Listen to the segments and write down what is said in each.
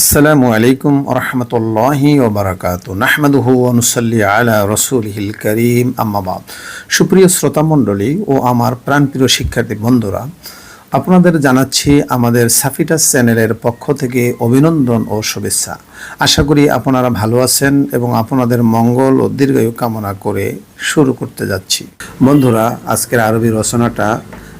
আসসালামু আলাইকুম রহমতুল্লাহি ওবরাকাত নাহমাদুহু অনুসল্লি আলা রসুলহিল করিম। আম্মাবাদ সুপ্রিয় শ্রোতা মণ্ডলী ও আমার প্রাণপ্রিয় শিক্ষার্থী বন্ধুরা, আপনাদের জানাচ্ছি আমাদের সাফিটাস চ্যানেলের পক্ষ থেকে অভিনন্দন ও শুভেচ্ছা। আশা করি আপনারা ভালো আছেন এবং আপনাদের মঙ্গল ও দীর্ঘায়ু কামনা করে শুরু করতে যাচ্ছি। বন্ধুরা, আজকের আরবি রচনাটা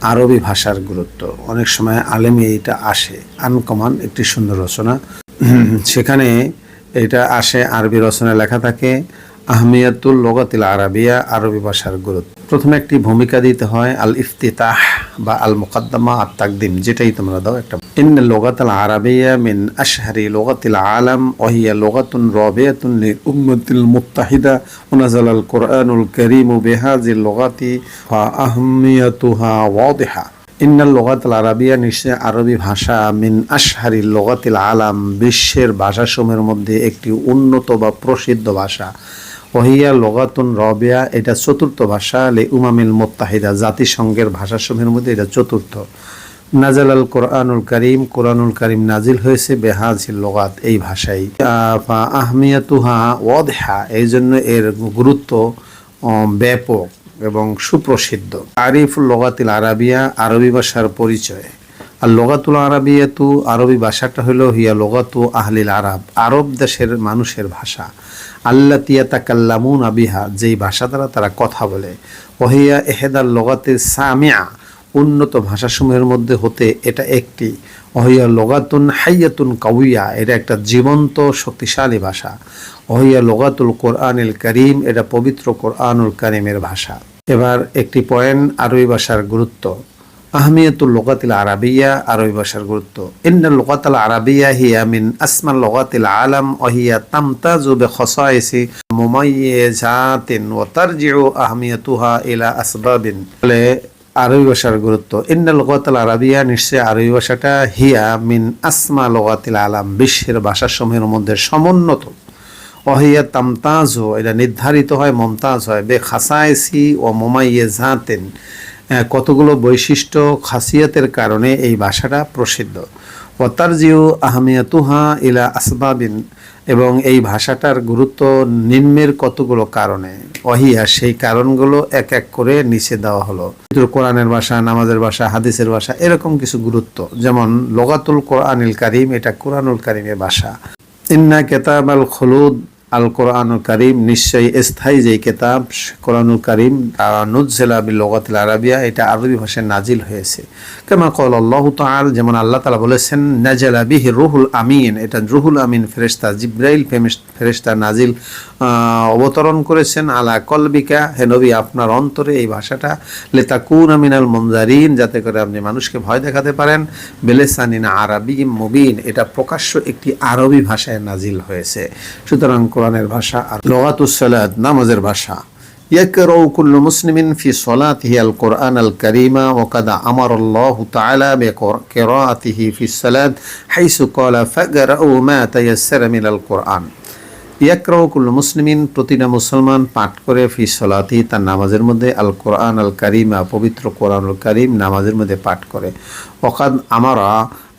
আরবি ভাষার গুরুত্ব। অনেক সময় আলেমে এটা আসে। আনকমান একটি সুন্দর রচনা। সেখানে এটা আসে, আরবি রচনা লেখা থাকে আহমিয়াতুল লগাতিল আরবিয়া আরবি ভাষার গুরুত্ব। প্রথমে একটি ভূমিকা দিতে হয় আল ইফতিতাহ বা আল মুকাদ্দামা আত তাকদিম যেটাই তোমরা দাও একটা। ইন লগাতাল আরবিয়া মিন আশহারি লগাতিল আলম ওহিয়া লগাতুন রবিয়াতুন লিল উম্মতিল মুত্তাহিদা। ওয়ানাজাল আল কুরআনুল কারীম বিহাযিল লগাতি ফা আহমিয়াতুহা ওয়াদিহা। ইন্নাল লোগাতিল আরবিয়া নিশ্চয় আরবি ভাষা মিন আশহারি লোগাতিল আলাম বিশ্বের ভাষাসমূহের মধ্যে একটি উন্নত বা প্রসিদ্ধ ভাষা। ওহিয়া লোগাতুন রবিয়া, এটা চতুর্থ ভাষা, লে উমামিল মোত্তাহিদা, জাতিসংঘের ভাষাসমূহের মধ্যে এটা চতুর্থ। নাজাল আল কোরআনুল করিম কোরআনুল করিম নাজিল হয়েছে বেহাজিল লোগাত, এই ভাষাই। আহমিয়াতুহা ওয়াদহা এই জন্য এর গুরুত্ব ব্যাপক এবং সুপ্রসিদ্ধ। আরিফুল লোগাতিল আরাবিয়া, আরবি ভাষার পরিচয়। আর লোগাতুল আরবিয়াতু আরবি ভাষাটা হলো হিয়া লগাতু আহলিল আরব আরব দেশের মানুষের ভাষা। আল্লা তিয়াতা কাল্লামুন আবিহা যেই ভাষা দ্বারা তারা কথা বলে। ওহিয়া এহেদার লোগাতিল সামিয়া, উন্নত ভাষাসমূহের মধ্যে হতে এটা একটি। অহিয়া লোগাতুন হাইয়াতুন কাউইয়া, এটা একটা জীবন্ত শক্তিশালী ভাষা। অহিয়া লোগাতুল কোরআনুল করিম, এটা পবিত্র কোরআনুল করিমের ভাষা। এবার একটি পয়েন্ট আরবি ভাষার গুরুত্ব। আহমিয়াতুল লোকাতিল আরবিয়া, আরবি ভাষার গুরুত্ব। ইন্না লোকাতাল আরবিয়া হিয়া মিন আসমাল লোকাতিল আলাম ওহিয়া তামতাজু বিখসাইসি মুমাইয়িজাতিন ওয়া তারজিউ আহমিয়াতুহা ইলা আসবাবিন। বলে আরবি ভাষার গুরুত্ব। ইন্না লোকাতাল আরবিয়া নিশ্চয় আরবি ভাষাটা হিয়া মিন আসমা লোকাতিল আলাম, বিশ্বের ভাষাসমূহের মধ্যে সমুন্নত। অহিয়া তামতাজ, এটা নির্ধারিত হয়, মমতাজ হয়। বে খাসাইসি ও মোমাইয়ে জাতেন কতগুলো বৈশিষ্ট্য খাসিয়াতের কারণে এই ভাষাটা প্রসিদ্ধ? ওয়াতারজিউ আহমিয়াতুহা ইলা আসবাবিন, এবং এই ভাষাটার গুরুত্ব নিম্নের কতগুলো কারণে? অহিয়া সেই কারণগুলো এক এক করে নিচে দেওয়া হলো। কোরআনের ভাষা, নামাজের ভাষা, হাদিসের ভাষা, এরকম কিছু গুরুত্ব। যেমন, লোগাতুল কোরআনিল কারিম, এটা কোরআনুল কারিমের ভাষা। ইন্না কেতাব আল খলুদ আল কোরআনুল কারিম নিশ্চয়ই স্থায়ী যে কেতাব, কোরআনুল কারিম নুজেলা বিল লোগাতিল আরাবিয়া, এটা আরবি ভাষায় নাজিল হয়েছে। কেমন কল আল্লাহ তাআলা, যেমন আল্লাহ তালা বলেছেন, নাজালা বিহি রুহুল আমিন, এটা রুহুল আমিন ফেরেশতা, জিব্রাইল ফেরেশতা নাজিল অবতরণ করেছেন, আলা কলবিকা, হে নবী, আপনার অন্তরে এই ভাষাটা লেতা লেতাকুন আমিনাল মঞ্জারিন যাতে করে আপনি মানুষকে ভয় দেখাতে পারেন, বেলেসানিন আরবি মুবিন, এটা প্রকাশ্য একটি আরবি ভাষায় নাজিল হয়েছে। সুতরাং কোরআনের ভাষা আর লোগাতুসালাদ নামাজের ভাষা يقرأ كل مسلم في صلاته القرآن الكريم وقد أمر الله تعالى بقراءته في الصلاة حيث قال فقرأوا ما تيسر من القرآن ইয়াকরাও কুল্লু মুসলিমিন প্রতিটা মুসলমান পাঠ করে ফি সলাতি তার নামাজের মধ্যে আল কোরআন আল কারিমা পবিত্র কোরআনুল কারিম নামাজের মধ্যে পাঠ করে ওকাদ আমারা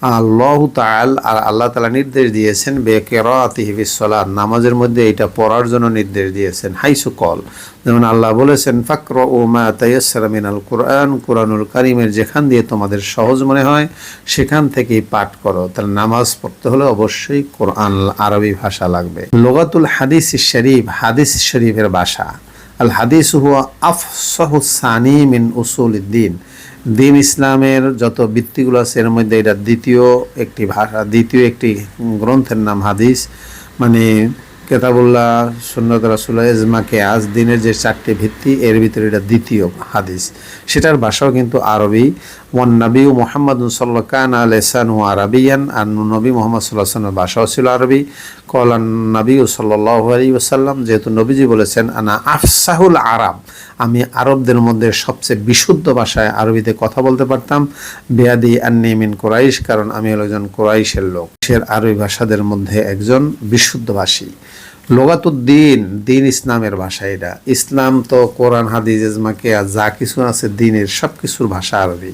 আল্লাহ তাল আর আল্লাহ তালা নির্দেশ দিয়েছেন বেকেরাতি হিফিসলা নামাজের মধ্যে এটা পড়ার জন্য নির্দেশ দিয়েছেন, হাইসু কল। যেমন আল্লাহ বলেছেন ফাকর ও মা তাইয়াসমিন আল কোরআন, কোরআনুল কারিমের যেখান দিয়ে তোমাদের সহজ মনে হয়, সেখান থেকেই পাঠ করো। তাহলে নামাজ পড়তে হলে অবশ্যই কোরআন, আরবি ভাষা লাগবে। লোগাতুল হাদিস শরীফ, হাদিস শরীফের ভাষা। আল হাদিস হুয়া আফসাহু সানি মিন উসুল দিন দিন ইসলামের যত বৃত্তিগুলো আছে, এর মধ্যে এটা দ্বিতীয় একটি ভাষা, দ্বিতীয় একটি গ্রন্থের নাম হাদিস। মানে কেতাবুল্লাহ, সুন্নত রাসুল্লাহ এজমাকে আজ দিনের যে চারটি ভিত্তি, এর ভিতরে এটা দ্বিতীয় হাদিস। সেটার ভাষাও কিন্তু আরবি। ওয়ান নবী মোহাম্মদ সাল্লাহ কান আলসান ও আরবিয়ান, আর নবী মোহাম্মদ সাল্লাহ সাল্লামের ভাষাও ছিল আরবি। কলান নবী সাল্লাহ আলী ওসাল্লাম যেহেতু নবীজি বলেছেন, আনা আফসাহুল আরব আমি আরবদের মধ্যে সবচেয়ে বিশুদ্ধ ভাষায় আরবিতে কথা বলতে পারতাম। বেয়াদি আন্নি মিন কোরাইশ কারণ আমি হলো একজন কোরাইশের লোক। সে আরবি ভাষাদের মধ্যে একজন বিশুদ্ধভাষী। লোগাতুদ্দিন, দিন ইসলামের ভাষা এটা। ইসলাম তো কোরআন, হাদিস ইজমাকে আর যা কিছু আছে দিনের সব কিছুর ভাষা আরবি।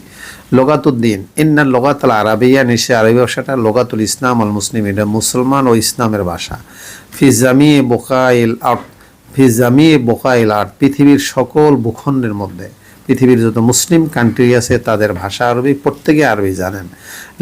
লোগাতুদ্দিন, ইন্না লোগাতুল আরবিয়া, নিশ্চয় আরবি ভাষাটা লোগাতুল ইসলাম আল মুসলিম, এটা মুসলমান ও ইসলামের ভাষা। ফিজামি বোকাইল আর্ট ফিজামি বোকাইল আর্ট পৃথিবীর সকল ভূখণ্ডের মধ্যে। পৃথিবীর যত মুসলিম কান্ট্রি আছে, তাদের ভাষা আরবি, প্রত্যেকে আরবি জানেন।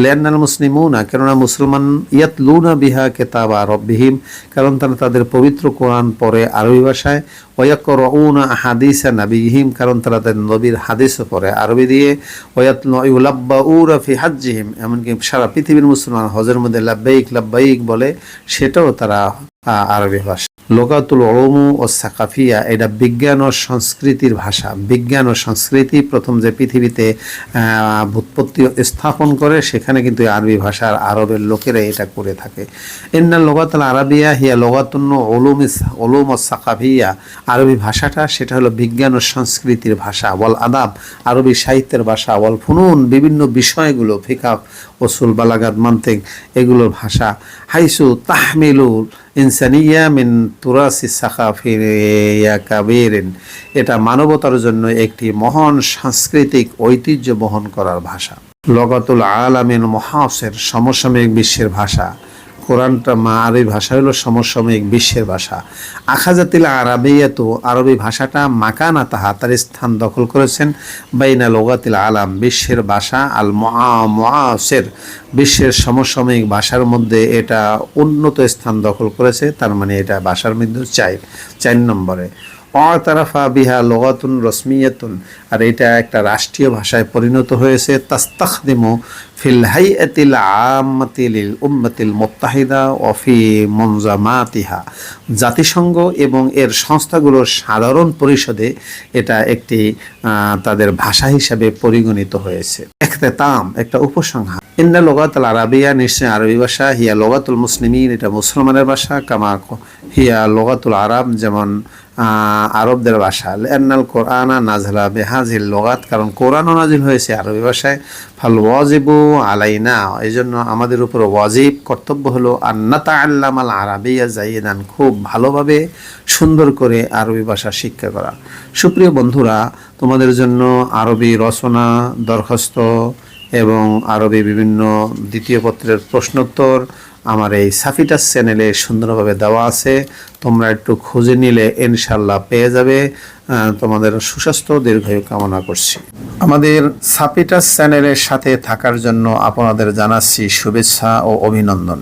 লেয়ান্নাল মুসলিমও না কেননা মুসলমান ইয়াত লুনা বিহা কেতাব আরববিহীম কারণ তারা তাদের পবিত্র কোরআন পড়ে আরবি ভাষায়। ওয়াক রউনা হাদিসা নাবিহিম কারণ তারা তাদের নবীর হাদিসও পড়ে আরবি দিয়ে। ওয়াত ইউলাব্বা উরা ফি হাজ্জিহিম, এমনকি সারা পৃথিবীর মুসলমান হজের মধ্যে লাব্বাইক লাব্বাইক বলে, সেটাও তারা আরবি ভাষা। লোকাতুল ওলমু ও সাকাফিয়া এটা বিজ্ঞান ও সংস্কৃতির ভাষা। বিজ্ঞান ও সংস্কৃতি প্রথম যে পৃথিবীতে আহ, ভূৎপত্তি স্থাপন করে সেখানে কিন্তু আরবি ভাষার আরবের লোকেরা এটা করে থাকে। ইন্না লোকাতুল আরবিয়া হিয়া লোকাতুন্ন ওলুম ওলুম ও সাকাফিয়া। আরবি ভাষাটা সেটা হলো বিজ্ঞান ও সংস্কৃতির ভাষা। ওয়াল আদাব আরবি সাহিত্যের ভাষা। ওয়াল ফুনুন বিভিন্ন বিষয়গুলো ফিকা ওসুল বালাগাত মান্তিক, এগুলোর ভাষা। হাইসু তাহমিলুল ইনসানিয়া মিন তুরাসি সাকাফিয়া কাবিরিন। এটা মানবতার জন্য একটি মহান সাংস্কৃতিক ঐতিহ্য বহন করার ভাষা। লগাতুল আলামিন মহাসের সমসাময়িক বিশ্বের ভাষা। কোরআনটা মা আরবি ভাষা হলো সমসাময়িক বিশ্বের ভাষা। আখাজাতিল আরবিয়াত আরবি ভাষাটা মাকানা তাহা তার স্থান দখল করেছেন বাইনা লোগাতিল আলাম, বিশ্বের ভাষা আল মোয়াসের বিশ্বের সমসাময়িক ভাষার মধ্যে এটা উন্নত স্থান দখল করেছে, তার মানে এটা ভাষার মধ্যে চাই, চার নম্বরে। অতারাফা বিহা লোগাতুন রসমিয়াতুন আর এটা একটা রাষ্ট্রীয় ভাষায় পরিণত হয়েছে। তাস্তাখদিমু ফিল হাইয়াতিল আম্মাতিল উম্মাতিল মুত্তাহিদা ও ফি মনজামাতিহা। জাতিসংঘ এবং এর সংস্থাগুলোর সাধারণ পরিষদে এটা একটি তাদের ভাষা হিসাবে পরিগণিত হয়েছে। তাম একটা উপসংহার। ইন্না লগাতুল আরবিয়া নিশ্চয় আরবি ভাষা, হিয়া লগাতুল মুসলিমিন, এটা মুসলমানের ভাষা, কামা হিয়া লগাতুল আরব যেমন আরবদের ভাষা। এন্নাল কোরআনা নাজলা বেহাজিল লোগাত, কারণ কোরআনও নাজিল হয়েছে আরবি ভাষায়। ফাল ওয়াজিবু আলাইনা এই জন্য আমাদের উপর ওয়াজিব কর্তব্য হলো, আন্নাতা আল্লাম আল আরবিয়া জাইদান, খুব ভালোভাবে সুন্দর করে আরবি ভাষা শিক্ষা করা। সুপ্রিয় বন্ধুরা, তোমাদের জন্য আরবি রচনা, দরখাস্ত এবং আরবি বিভিন্ন দ্বিতীয় পত্রের প্রশ্নোত্তর আমার এই সাফিটাস চ্যানেলে সুন্দরভাবে দেওয়া আছে। তোমরা একটু খুঁজে নিলে ইনশাল্লাহ পেয়ে যাবে। তোমাদের সুস্বাস্থ্য দীর্ঘায়ু কামনা করছি। আমাদের সাপিটাস চ্যানেলের সাথে থাকার জন্য আপনাদের জানাচ্ছি শুভেচ্ছা ও অভিনন্দন।